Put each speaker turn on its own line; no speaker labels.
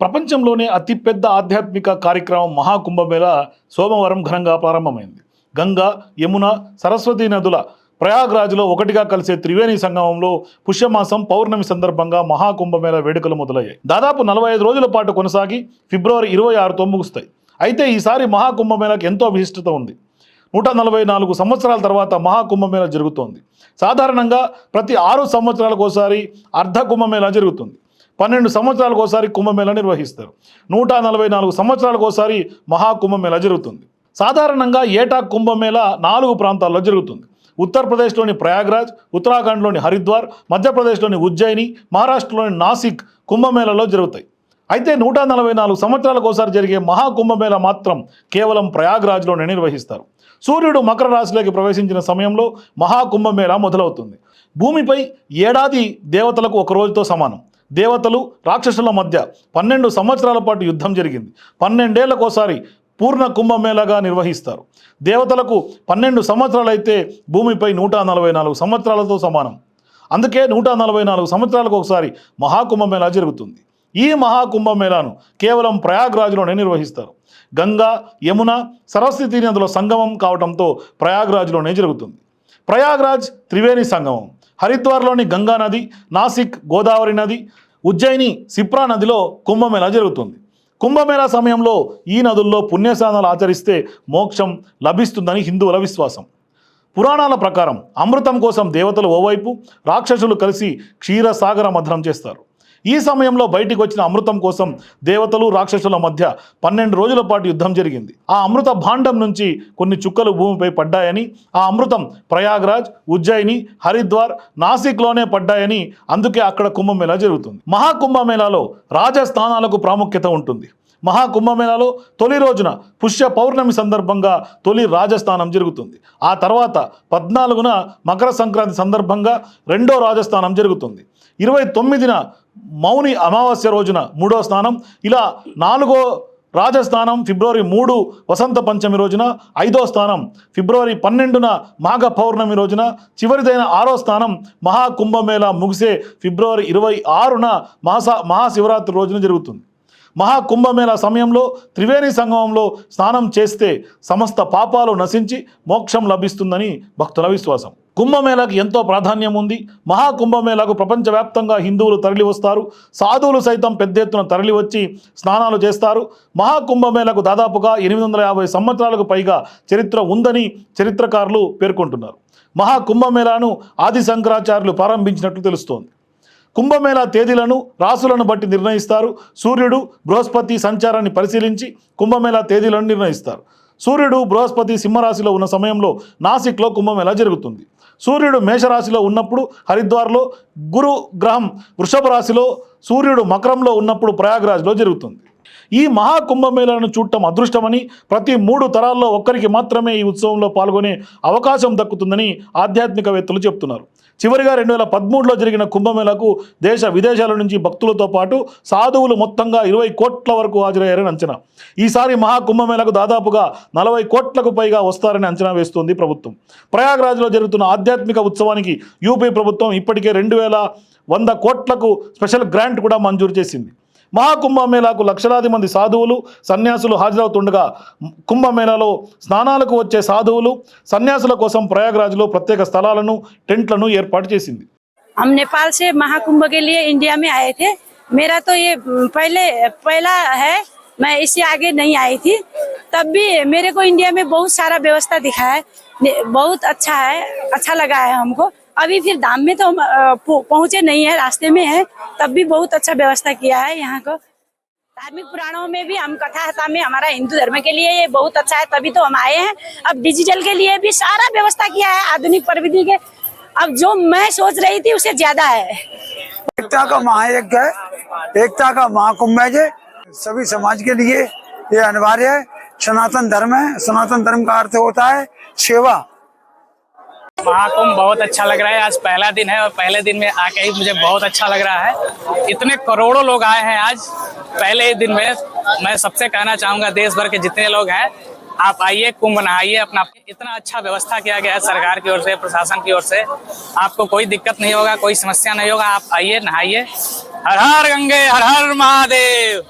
ప్రపంచంలోనే అతిపెద్ద ఆధ్యాత్మిక కార్యక్రమం మహాకుంభమేళ సోమవారం ఘనంగా ప్రారంభమైంది. గంగా యమున సరస్వతి నదుల ప్రయాగ్రాజ్లో ఒకటిగా కలిసే త్రివేణి సంగమంలో పుష్యమాసం పౌర్ణమి సందర్భంగా మహాకుంభమేళ వేడుకలు మొదలయ్యాయి. దాదాపు నలభై ఐదు రోజుల పాటు కొనసాగి ఫిబ్రవరి ఇరవై ఆరుతో ముగుస్తాయి. అయితే ఈసారి మహాకుంభమేళకు ఎంతో విశిష్టత ఉంది. నూట నలభై నాలుగు సంవత్సరాల తర్వాత మహాకుంభమేళ జరుగుతోంది. సాధారణంగా ప్రతి ఆరు సంవత్సరాలకు ఒకసారి అర్ధ కుంభమేళ జరుగుతుంది. పన్నెండు సంవత్సరాలకు ఒకసారి కుంభమేళ నిర్వహిస్తారు. నూట నలభై నాలుగు సంవత్సరాలకు ఒకసారి మహాకుంభమేళ జరుగుతుంది. సాధారణంగా ఏటా కుంభమేళ నాలుగు ప్రాంతాల్లో జరుగుతుంది. ఉత్తరప్రదేశ్లోని ప్రయాగ్రాజ్ ఉత్తరాఖండ్లోని హరిద్వార్ మధ్యప్రదేశ్లోని ఉజ్జయిని మహారాష్ట్రలోని నాసిక్ కుంభమేళలో జరుగుతాయి. అయితే నూట నలభై నాలుగు సంవత్సరాలకు ఒకసారి జరిగే మహాకుంభమేళ మాత్రం కేవలం ప్రయాగ్రాజ్లోనే నిర్వహిస్తారు. సూర్యుడు మకర రాశిలోకి ప్రవేశించిన సమయంలో మహాకుంభమేళ మొదలవుతుంది. భూమిపై ఏడాది దేవతలకు ఒక రోజుతో సమానం. దేవతలు రాక్షసుల మధ్య పన్నెండు సంవత్సరాల పాటు యుద్ధం జరిగింది. పన్నెండేళ్ళకోసారి పూర్ణ కుంభమేళగా నిర్వహిస్తారు. దేవతలకు పన్నెండు సంవత్సరాలైతే భూమిపై నూట నలభై నాలుగు సంవత్సరాలతో సమానం. అందుకే నూట నలభై నాలుగు సంవత్సరాలకు ఒకసారి మహాకుంభమేళా జరుగుతుంది. ఈ మహాకుంభమేళాను కేవలం ప్రయాగ్రాజ్లోనే నిర్వహిస్తారు. గంగా యమున సరస్వతి నదుల సంగమం కావడంతో ప్రయాగ్రాజ్లోనే జరుగుతుంది. ప్రయాగ్రాజ్ త్రివేణి సంగమం. హరిద్వార్లోని గంగా నది నాసిక్ గోదావరి నది ఉజ్జయిని సిప్రా నదిలో కుంభమేళా జరుగుతుంది. కుంభమేళా సమయంలో ఈ నదుల్లో పుణ్యస్నానాలు ఆచరిస్తే మోక్షం లభిస్తుందని హిందువుల విశ్వాసం. పురాణాల ప్రకారం అమృతం కోసం దేవతలు ఓవైపు రాక్షసులు కలిసి క్షీరసాగర మధనం చేస్తారు. ఈ సమయంలో బయటికి వచ్చిన అమృతం కోసం దేవతలు రాక్షసుల మధ్య పన్నెండు రోజుల పాటు యుద్ధం జరిగింది. ఆ అమృత భాండం నుంచి కొన్ని చుక్కలు భూమిపై పడ్డాయని ఆ అమృతం ప్రయాగ్రాజ్ ఉజ్జయిని హరిద్వార్ నాసిక్లోనే పడ్డాయని అందుకే అక్కడ కుంభమేళా జరుగుతుంది. మహాకుంభమేళాలో రాజస్థానాలకు ప్రాముఖ్యత ఉంటుంది. మహాకుంభమేళాలో తొలి రోజున పుష్య పౌర్ణమి సందర్భంగా తొలి రాజస్థానం జరుగుతుంది. ఆ తర్వాత పద్నాలుగున మకర సంక్రాంతి సందర్భంగా రెండో రాజస్థానం జరుగుతుంది. ఇరవై తొమ్మిదిన మౌని అమావాస్య రోజున మూడో స్నానం ఇలా నాలుగో రాజస్థానం ఫిబ్రవరి మూడు వసంత పంచమి రోజున ఐదో స్థానం ఫిబ్రవరి పన్నెండున మాఘ పౌర్ణమి రోజున చివరిదైన ఆరో స్థానం మహాకుంభమేళ ముగిసే ఫిబ్రవరి ఇరవై ఆరున మహాసా మహాశివరాత్రి రోజున జరుగుతుంది. మహాకుంభమేళ సమయంలో త్రివేణి సంగమంలో స్నానం చేస్తే సమస్త పాపాలు నశించి మోక్షం లభిస్తుందని భక్తుల విశ్వాసం. కుంభమేళకు ఎంతో ప్రాధాన్యం ఉంది. మహాకుంభమేళకు ప్రపంచవ్యాప్తంగా హిందువులు తరలి వస్తారు సాధువులు సైతం పెద్ద ఎత్తున తరలి వచ్చి స్నానాలు చేస్తారు. మహాకుంభమేళకు దాదాపుగా ఎనిమిది వందల యాభై సంవత్సరాలకు పైగా చరిత్ర ఉందని చరిత్రకారులు పేర్కొంటున్నారు. మహాకుంభమేళాను ఆది శంకరాచార్యులు ప్రారంభించినట్లు తెలుస్తోంది. కుంభమేళా తేదీలను రాసులను బట్టి నిర్ణయిస్తారు. సూర్యుడు బృహస్పతి సంచారాన్ని పరిశీలించి కుంభమేళా తేదీలను నిర్ణయిస్తారు. సూర్యుడు బృహస్పతి సింహరాశిలో ఉన్న సమయంలో నాసిక్లో కుంభమేళా జరుగుతుంది. సూర్యుడు మేషరాశిలో ఉన్నప్పుడు హరిద్వార్లో గురు గ్రహం వృషభ రాశిలో సూర్యుడు మకరంలో ఉన్నప్పుడు ప్రయాగరాజులో జరుగుతుంది. ఈ మహాకుంభమేళాను చూడటం అదృష్టమని ప్రతి మూడు తరాల్లో ఒక్కరికి మాత్రమే ఈ ఉత్సవంలో పాల్గొనే అవకాశం దక్కుతుందని ఆధ్యాత్మికవేత్తలు చెప్తున్నారు. చివరిగా రెండు వేల పదమూడులో జరిగిన కుంభమేళకు దేశ విదేశాల నుంచి భక్తులతో పాటు సాధువులు మొత్తంగా ఇరవై కోట్ల వరకు హాజరయ్యారని అంచనా. ఈసారి మహాకుంభమేళకు దాదాపుగా నలభై కోట్లకు పైగా వస్తారని అంచనా వేస్తోంది ప్రభుత్వం. ప్రయాగ్రాజ్లో జరుగుతున్న ఆధ్యాత్మిక ఉత్సవానికి యూపీ ప్రభుత్వం ఇప్పటికే రెండు వేల వంద కోట్లకు స్పెషల్ గ్రాంట్ కూడా మంజూరు చేసింది. మహాకుంభమేళాకు లక్షలాది మంది సాధువులు సన్యాసులు హాజరవుతుండగా కుంభమేళాలో స్నానాలకు వచ్చే సాధువులు సన్యాసుల కోసం ప్రయాగ్రాజ్లో ప్రత్యేక స్థలాలను టెంట్లను ఏర్పాటు చేసింది
हम नेपाल से महाकुंभ के लिए इंडिया में आए थे मेरा तो ये पहले पहला है मैं इससे आगे नहीं आई थी तब भी मेरे को इंडिया में बहुत सारा व्यवस्था दिखा है ने- बहुत अच्छा है अच्छा लगा है हमको अभी फिर धाम में तो हम पहुँचे नहीं है, रास्ते में है, तब भी बहुत अच्छा व्यवस्था किया है यहाँ को। धार्मिक पुराणों में भी हम कथा में हमारा हिंदू धर्म के लिए ये बहुत अच्छा है, तभी तो हम आए हैं। अब डिजिटल के लिए भी सारा व्यवस्था किया है, आधुनिक प्रविधि के। अब जो मैं सोच रही थी उससे ज़्यादा है।
एकता का महायज्ञ है, एकता का महाकुंभ है सभी समाज के लिए ये अनिवार्य है। सनातन धर्म है, सनातन धर्म का अर्थ होता है सेवा।
महाकुंभ बहुत अच्छा लग रहा है। आज पहला दिन है और पहले दिन में आके ही मुझे बहुत अच्छा लग रहा है। इतने करोड़ों लोग आए हैं आज। पहले ही दिन में मैं सबसे कहना चाहूँगा देश भर के जितने लोग हैं, आप आइए, कुंभ नहाइए, अपना इतना अच्छा व्यवस्था किया गया है सरकार की ओर से, प्रशासन की ओर से। आपको कोई दिक्कत नहीं होगा, कोई समस्या नहीं होगा। आप आइए, नहाइए। हर हर गंगे, हर हर महादेव।